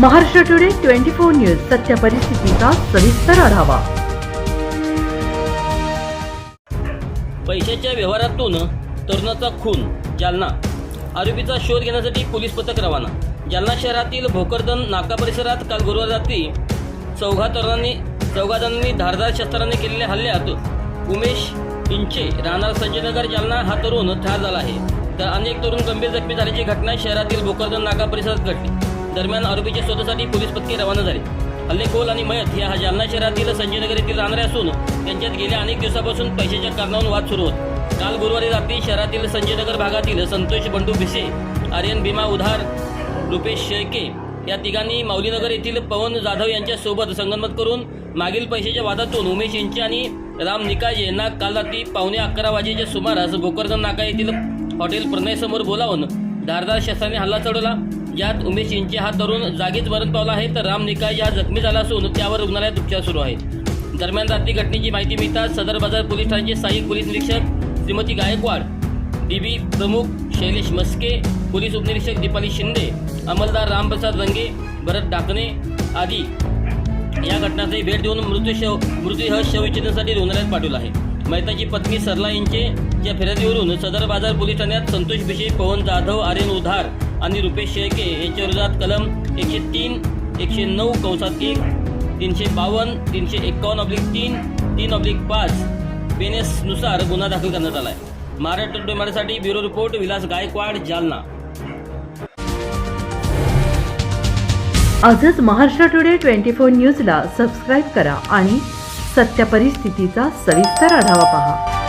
Maharashtra today twenty four news सत्य परिस्थितीचा सविस्तर आढावा. पैशाच्या व्यवहारातून तरुणाचा खून जालना. आरोपीचा शोध घेण्यासाठी पोलीस पथक रवाना. जालना शहरातील भोकरदन नाका परिसरात काल गुरुवार रात्री चौघा तरुणांनी चौघा जणांनी धारदार शस्त्राने केलेल्या हल्ल्यात उमेश इंचे राहणार संजयनगर जालना हा तरुण ठार झाला आहे. तर अनेक तरुण गंभीर जखमी झाल्याची घटना शहरातील भोकरदन नाका परिसरात घडली. दरम्यान आरोपीच्या शोधासाठी पोलीस पथके रवाना झाले. हल्लेखोल आणि मयत या जालना शहरातील संजयनगर येथील राहणारे असून त्यांच्यात गेल्या अनेक दिवसापासून पैशाच्या कारणावरून वाद सुरू होत. काल गुरुवारी रात्री शहरातील संजयनगर भागातील संतोष बंडू भिसे आर्यन भीमा उधार रुपेश शेळके या तिघांनी माऊलीनगर येथील पवन जाधव यांच्यासोबत संगनमत करून मागील पैशाच्या वादातून उमेश यांचे आणि राम निकाजे यांना काल रात्री पावणे अकरा वाजेच्या सुमारास भोकरदन नाका येथील हॉटेल प्रणयसमोर बोलावून धारदार शस्त्राने हल्ला चढवला. यात उमेश यांचे हा तरुण जागीच मरण पावला आहे तर राम निकाय या जखमी झाला असून त्यावर रुग्णालयात उपचार सुरू आहेत. दरम्यान रात्री घटनेची माहिती मिळताच सदर बाजार पोलीस ठाण्याचे सहाय्यक पोलीस निरीक्षक श्रीमती गायकवाड डीबी प्रमुख शैलेश मस्के पोलीस उपनिरीक्षक दीपाली शिंदे अंमलदार रामप्रसाद रंगे भरत डाकणे आदी या घटनास्थळी भेट देऊन मृत्यूशव मृत्यूह शवविच्छेदनासाठी रुग्णालयात पाठवला आहे. मैताची पत्नी सरला यांचे या फिर्यादीवरून सदर बाजार पोलीस ठाण्यात संतोष भिशे पवन जाधव आर्यन उधार आणि रुपेश शेळके यांच्या विरोधात कलम एकशे तीन एकशे नऊ कंसात एक तीनशे बावन्न तीनशे एक्कावन्न ऑब्लिक तीन तीन ऑब्लिक पाच बेनेसनुसार गुन्हा दाखल करण्यात आला आहे महाराष्ट्र टुडे मराठीसाठी ब्युरो रिपोर्ट विलास गायकवाड जालना. आजच महाराष्ट्र टुडे ट्वेंटी फोर न्यूजला सबस्क्राईब करा आणि सत्य परिस्थितीचा सविस्तर आढावा पहा.